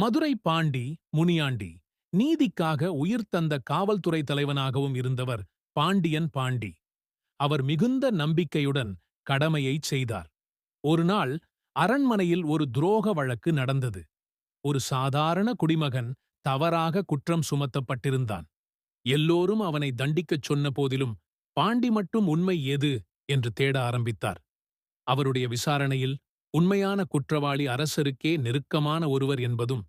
மதுரை பாண்டி முனியாண்டி. நீதிக்காக உயிர் தந்த காவல்துறை தலைவனாகவும் இருந்தவர் பாண்டியன் பாண்டி. அவர் மிகுந்த நம்பிக்கையுடன் கடமையைச் செய்தார். ஒருநாள் அரண்மனையில் ஒரு துரோக வழக்கு நடந்தது. ஒரு சாதாரண குடிமகன் தவறாக குற்றம் சுமத்தப்பட்டிருந்தான். எல்லோரும் அவனை தண்டிக்கச் சொன்ன போதிலும் பாண்டி மட்டும் உண்மை எது என்று தேட ஆரம்பித்தார். அவருடைய விசாரணையில் உண்மையான குற்றவாளி அரசருக்கே நெருக்கமான ஒருவர் என்பதும்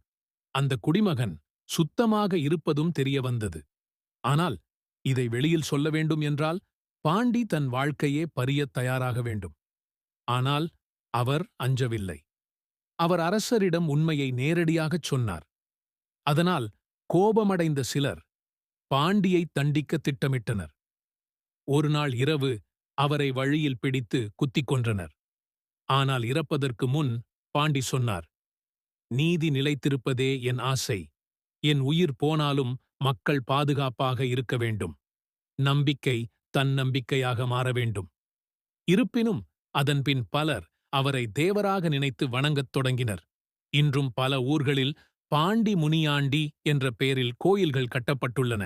அந்த குடிமகன் சுத்தமாக இருப்பதும் தெரியவந்தது. ஆனால் இதை வெளியில் சொல்ல வேண்டும் என்றால் பாண்டி தன் வாழ்க்கையே பரியத் தயாராக வேண்டும். ஆனால் அவர் அஞ்சவில்லை. அவர் அரசரிடம் உண்மையை நேரடியாகச் சொன்னார். அதனால் கோபமடைந்த சிலர் பாண்டியை தண்டிக்க திட்டமிட்டனர். ஒருநாள் இரவு அவரை வழியில் பிடித்து குத்திக் கொன்றனர். ஆனால் இறப்பதற்கு முன் பாண்டி சொன்னார் நீதி நிலைத்திருப்பதே என் ஆசை. என் உயிர் போனாலும் மக்கள் பாதுகாப்பாக இருக்க வேண்டும். நம்பிக்கை தன் நம்பிக்கையாக மாற வேண்டும். இருப்பினும் அதன்பின் பலர் அவரை தேவராக நினைத்து வணங்கத் தொடங்கினர். இன்றும் பல ஊர்களில் பாண்டி முனியாண்டி என்ற பெயரில் கோயில்கள் கட்டப்பட்டுள்ளன.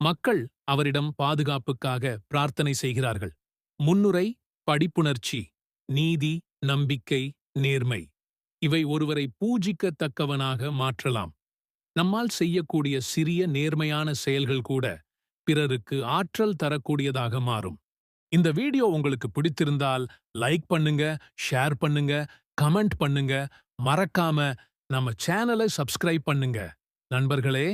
மக்கள் அவரிடம் பாதுகாப்புக்காக பிரார்த்தனை செய்கிறார்கள். முன்னுரை படிப்புணர்ச்சி. நீதி நம்பிக்கை நேர்மை. இவை ஒருவரை பூஜிக்கத்தக்கவனாக மாற்றலாம். நம்மால் செய்யக்கூடிய சிறிய நேர்மையான செயல்கள் கூட பிறருக்கு ஆற்றல் தரக்கூடியதாக மாறும். இந்த வீடியோ உங்களுக்கு பிடித்திருந்தால் லைக் பண்ணுங்க ஷேர் பண்ணுங்க கமெண்ட் பண்ணுங்க. மறக்காம நம்ம சேனலை சப்ஸ்கிரைப் பண்ணுங்க. நண்பர்களே!